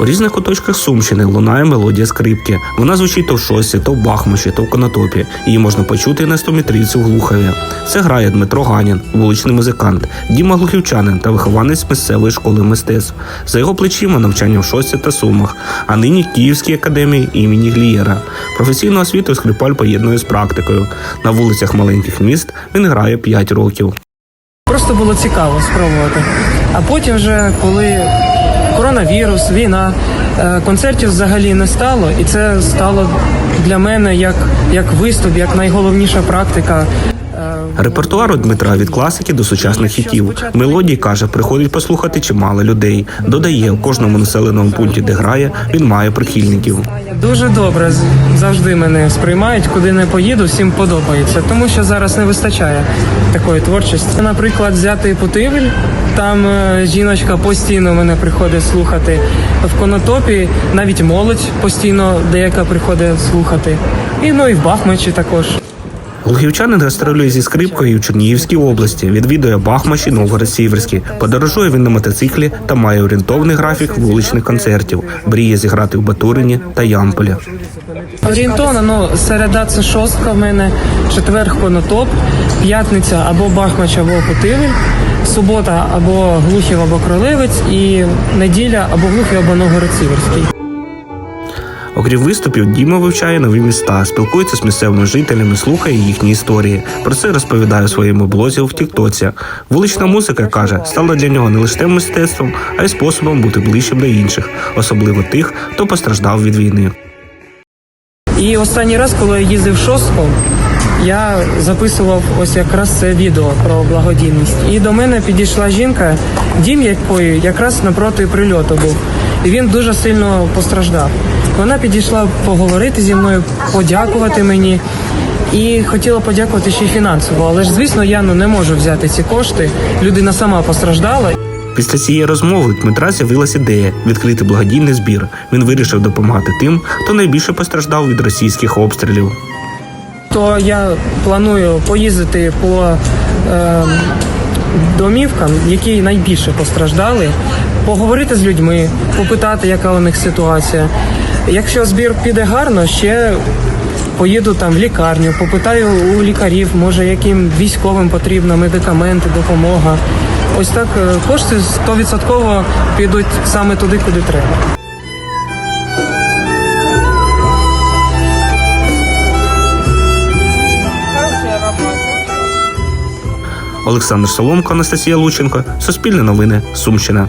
У різних куточках Сумщини лунає мелодія скрипки. Вона звучить то в Шосі, то в Бахмачі, то в Конотопі. Її можна почути і на стометрівці в Глухові. Це грає Дмитро Ганін, вуличний музикант, Діма Глухівчанин та вихованець місцевої школи мистецтв. За його плечима навчання в Шосі та Сумах, а нині Київській академії імені Глієра. Професійну освіту скрипаль поєднує з практикою. На вулицях маленьких міст він грає 5 років. Просто було цікаво спробувати. А потім, вже коли коронавірус, війна, е, концертів взагалі не стало, і це стало для мене як, як виступ, як найголовніша практика. Репертуар Дмитра від класики до сучасних хітів. Мелодії каже, приходить послухати чимало людей. Додає, у кожному населеному пункті, де грає, він має прихильників. Дуже добре завжди мене сприймають, куди не поїду, всім подобається, тому що зараз не вистачає такої творчості. Наприклад, взяти Путивль, там е, жіночка постійно мене приходить слухати. В Конотопі навіть молодь постійно деяка приходить слухати. І ну і в Бахмачі також. Лугівчанин гастролює зі скрипкою в Чернігівській області, відвідує Бахмаш і Новгород-Сіверський. Подорожує він на мотоциклі та має орієнтовний графік вуличних концертів. Мріє зіграти в Батурині та Ямполі. Орієнтовно, ну, середа це шостка в мене, четвер Конотоп, п'ятниця або Бахмач, або Путивль, субота або Глухів, або Кролевець, і неділя або Глухів, або Новгород-Сіверський. Окрім виступів, Діма вивчає нові міста, спілкується з місцевими жителями, слухає їхні історії. Про це розповідає у своєму блозі в Тіктоці. Вулична музика каже, стала для нього не лише мистецтвом, а й способом бути ближчим до інших, особливо тих, хто постраждав від війни. І останній раз, коли я їздив в шостку, я записував ось якраз це відео про благодійність. І до мене підійшла жінка, дім якої якраз напроти прильоту був. І він дуже сильно постраждав. Вона підійшла поговорити зі мною, подякувати мені. І хотіла подякувати ще й фінансово, але ж звісно, я ну не можу взяти ці кошти. Людина сама постраждала. Після цієї розмови Дмитра з'явилася ідея відкрити благодійний збір. Він вирішив допомагати тим, хто найбільше постраждав від російських обстрілів. то я планую поїздити по е, домівкам, які найбільше постраждали, поговорити з людьми, попитати, яка у них ситуація. Якщо збір піде гарно, ще поїду там в лікарню, попитаю у лікарів, може яким військовим потрібно медикаменти, допомога. Ось так е, кошти 100% підуть саме туди, куди треба. Олександр Соломко, Анастасія Лученко, Суспільне новини, Сумщина.